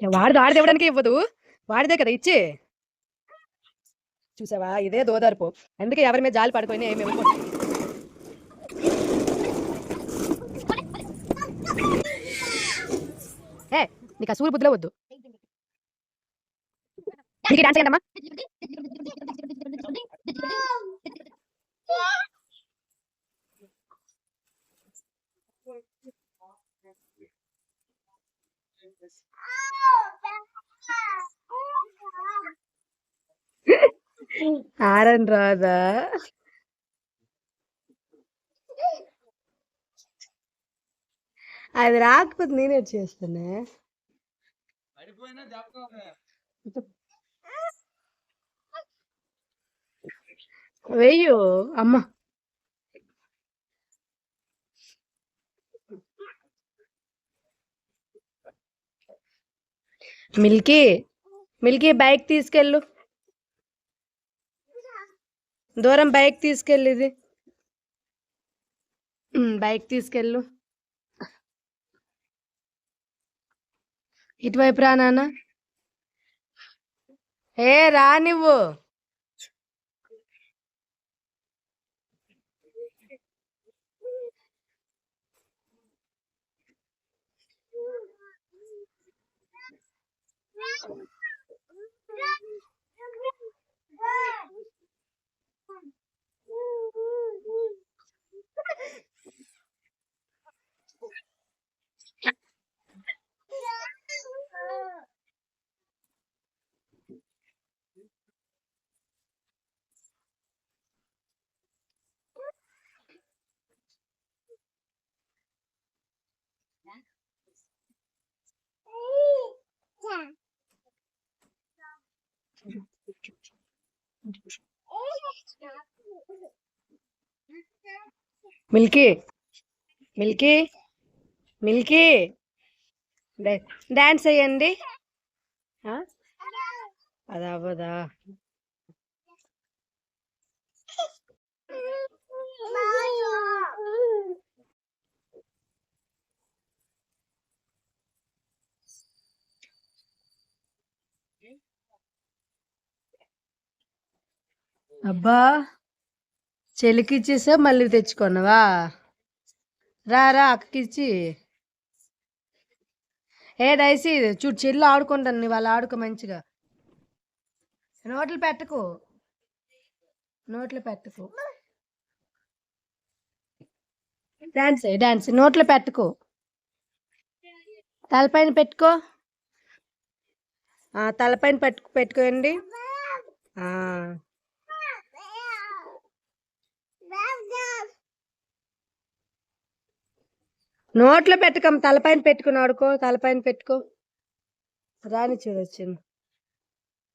వాడిది ఆడిది ఇవ్వడానికి ఇవ్వదు. వాడిదే కదా ఇచ్చి. చూసావా? ఇదే దోదార్పు. అందుకే ఎవరి మీద జాలి పడుకొని ఏమి. ఏ నీకు ఆ సూరు బుద్ధిలో వద్దు. డాన్స్ అమ్మా ఆరన్ రాదా అది రాకపోతే నేనే చేస్తానే? వెయ్యు అమ్మ. మిల్కీ మిల్కీ బైక్ తీసుకెళ్ళు. దూరం బైక్ తీసుకెళ్ళేది బైక్ తీసుకెళ్ళు. ఇటువైపు రా నాన్న. ఏ రా నువ్వు. 嗯，哎呀，哎呀，哎，మిల్కీ మిల్కీ మిల్కీ. డాన్స్ వేయండి అదా అది అవ్వదా? అబ్బా! చెలికి ఇచ్చేసా మళ్ళీ తెచ్చుకున్నావా? రా రా అక్కకిచ్చి. ఏ డైసీ చూడు చెల్లి ఆడుకుంటాను నీ వాళ్ళు ఆడుకో మంచిగా. నోట్లు పెట్టకు. నోట్లు పెట్టకు. డాన్స్ డాన్స్ నోట్లో పెట్టుకో. తలపైన పెట్టుకో. తలపైన పెట్టు పెట్టుకోండి ఆ, నోట్లో పెట్టుకోమ్మ తలపైన పెట్టుకుని ఆడుకో తలపైన పెట్టుకో. రాని చూడొచ్చు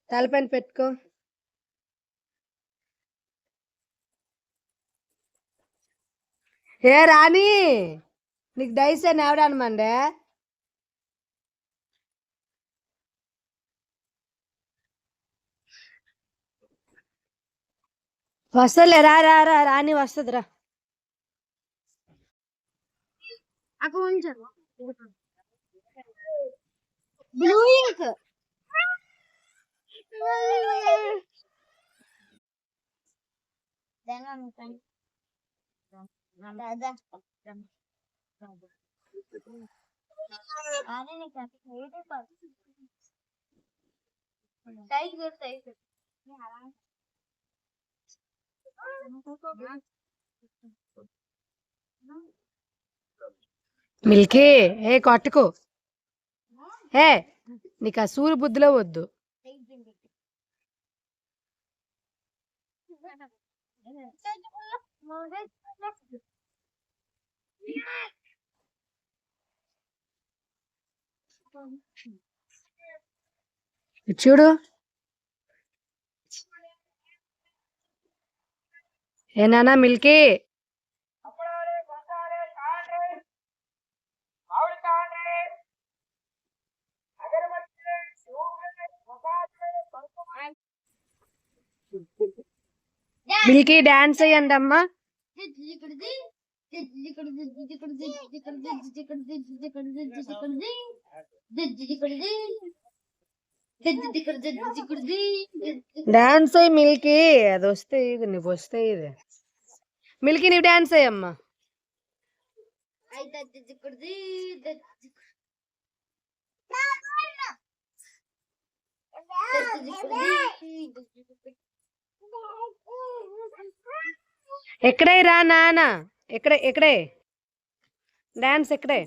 తలపైన పెట్టుకో. ఏ రాణి నీకు డైస్ నేవడానమండే ఎవడనమండే వస్తలే రా రా రా రాణి వస్తుంది రా Agora vamos lá. Blue Ink! Then I'm going to come. Then I'm going to come. Não, não, não. Milky ఏ కొట్టకు. ఏ నీకు ఆ సూరి బుద్ధిలో వద్దు. చూడు. ఏ నానా మిల్కీ? మిల్కీ డాన్స్ అయ్యండి అమ్మా డాన్స్ అయ్యి మిల్కీ అది వస్తే ఇది నువ్వు వస్తే ఇది మిల్కీ నీవు డాన్స్ అయ్యమ్మా ఎక్కడే రా నాన్న ఎక్కడే ఎక్కడే? డాన్స్ ఎక్కడే?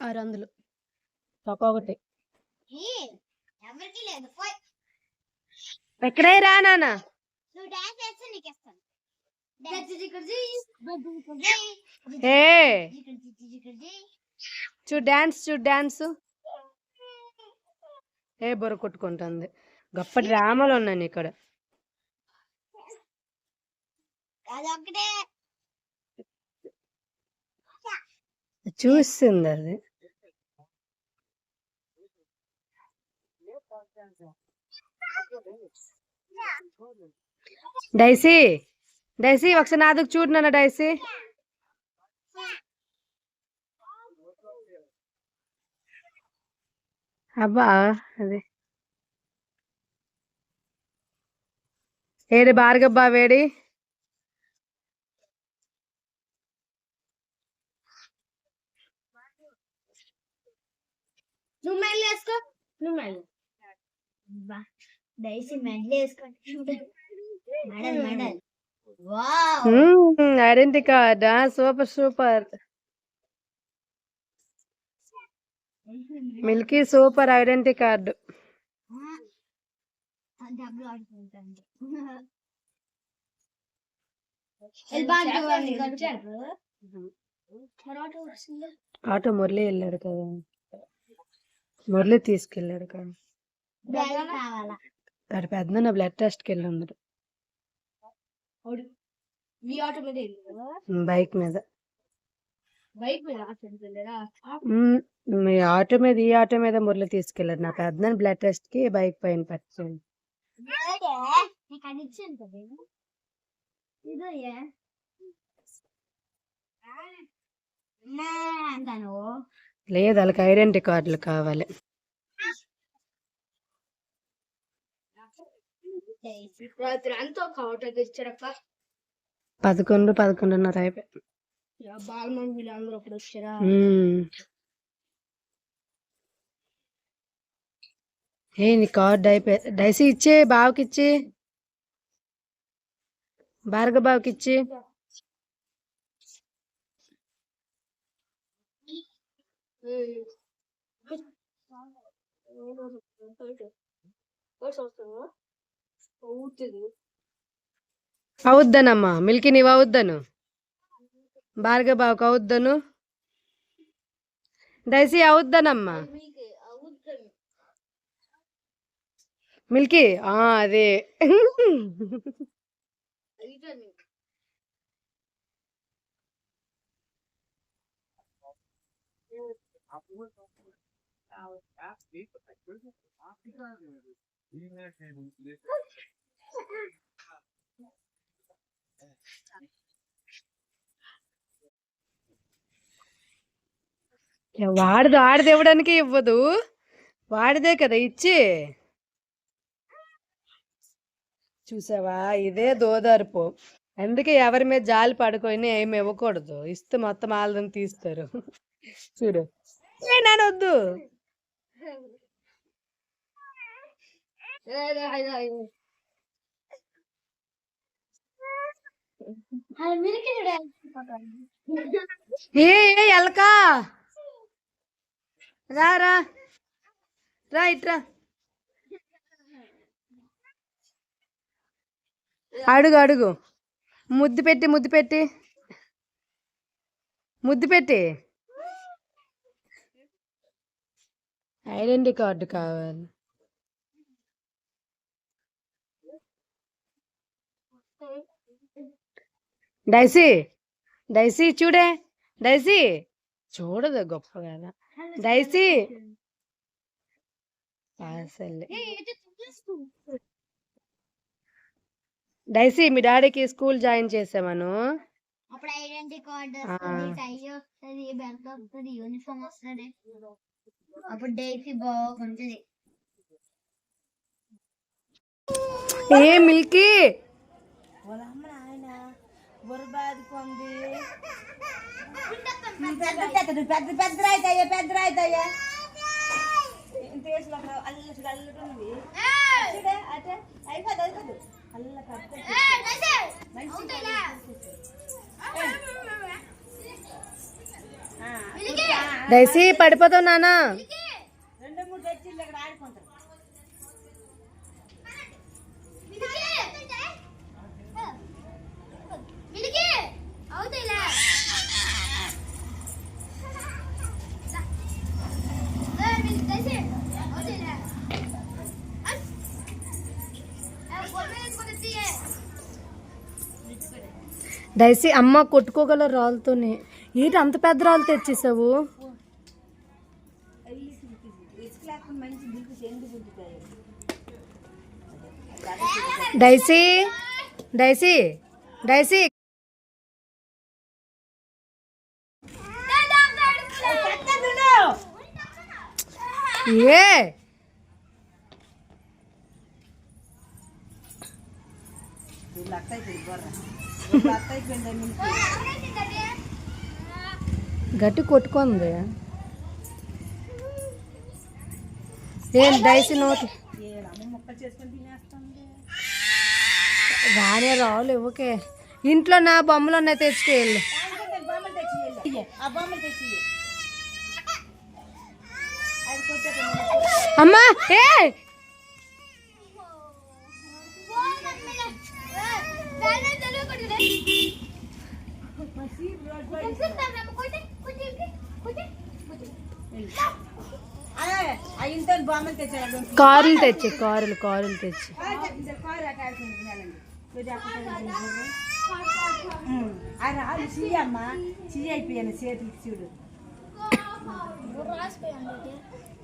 ఆరు వందలు. పోయ్ ఎక్కడే రా నాన్న. ఏ. చూ డాన్స్ చూ డాన్స్. ఏ బొర కొట్టుకుంటుంది. గొప్ప డ్రామాలు ఉన్నాయి ఇక్కడ. చూస్తుంది అది. డైసీ డైసీ ఒకసారి నాదుకు చూడు నాన్న డైసీ. అబ్బా అదే. ఏడి భార్గబ్బా వేడి? నువ్వు వేసుకో. నువ్వు identity card super super. Milky super identity card. డబ్బులు ఆడుకుంటాను ఆటో మురళి వెళ్ళాడు కదా. మురళి తీసుకెళ్ళాడు కదా. పెద్ద బ్లడ్ టెస్ట్కి వెళ్ళి బైక్ మీద. మీ ఆటో మీద ఈ ఆటో మీద మురళి తీసుకెళ్ళాడు. నా పెద్ద బ్లడ్ టెస్ట్కి బైక్ పైన పట్టింది లేదు వాళ్ళకి ఐడెంటి కార్డులు కావాలి. పదకొండు పదకొండున్నర అయిపోయి బాగా మంది వీళ్ళందరూ ఒకటి వచ్చారా? ఏ నీ కార్డ్ అయిపోయి డైసీ బావకి ఇచ్చి భార్గవ బావకి ఇచ్చి అవుద్దనమ్మా మిల్కి నీవు అవుద్దను. భార్గవ బావకు అవుద్దను. డైసీ అవుద్దనమ్మా. మిల్కీ? ఆ అదే. వాడిది ఆడిది ఇవ్వడానికి ఇవ్వదు. వాడిదే కదా ఇచ్చి. చూసావా? ఇదే దోదార్పు. అందుకే ఎవరి మీద జాలి పడుకొని ఏమి ఇవ్వకూడదు. ఇస్తే మొత్తం వాళ్ళని తీస్తారు. చూడు. వద్దు. ఏ ఎలక? రా రా. రా ఇట్రా అడుగు అడుగు. ముద్దు పెట్టి ముద్దు పెట్టి. ముద్దు పెట్టి. ఐడెంటి కార్డు కావాలి? డైసీ. డైసీ చూడే. డైసీ. చూడదు గొప్ప కదా డైసీ అసలు డైసీ మీ డాడీకి స్కూల్ జాయిన్ చేసామను అప్పుడు ఐడెంటిటీ కార్డ్ ఆ. వస్తుంది టై వస్తుంది బెల్ట్ వస్తుంది యూనిఫామ్ వస్తుంది. అప్పుడు డైసీ బాగుంటుంది. ఏ మిల్కీ? వాళ్ళమ్మ నాయన పెద్ద పెద్ద పెద్ద పెద్ద పెద్ద అల్ల చూడు అల్లుతుంది చూడే అటే అయిపోదు అయిపోదు అల్ల కట్ట డైసీ పడిపోతావు నానా. రెండు డైసీ అమ్మ కొట్టుకోగల రాళ్ళతోనే. ఏంటి అంత పెద్ద రాళ్ళు తెచ్చేసావు? Daisy Daisy Daisy. ఏ? గట్టి కొట్టుకుంది. ఏం డైసీ నోటి ఏడమ్మ రానే రావులు ఇవ్వకే ఇంట్లో నా బొమ్మలు ఉన్నాయి తెచ్చుకెళ్ళు అమ్మా ఏ! కారులు తెచ్చి కారులు కారులు తెచ్చి. కారు అట్ట ఆడుకుంటున్నానండి కొద్దిగా అక్కడ అయిపోయాను చేతులకి చూడు.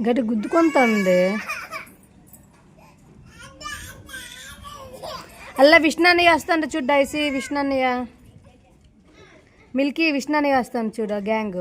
గట్టి గుద్దుకుంటుంది అల్లా విష్ణాన్నయ్య వస్తాను చూడు డైసీ విష్ణాన్నయ్య. మిల్కీ విష్ణాన్నయ్య వస్తాను చూడు గ్యాంగ్.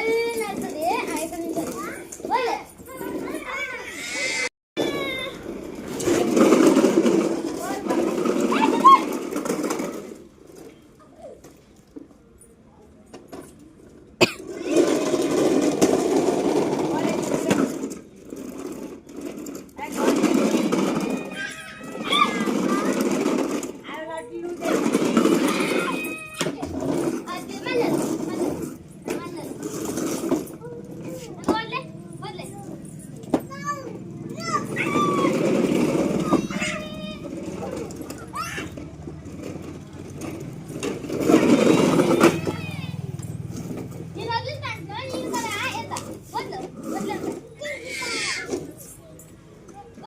Tadinho dele.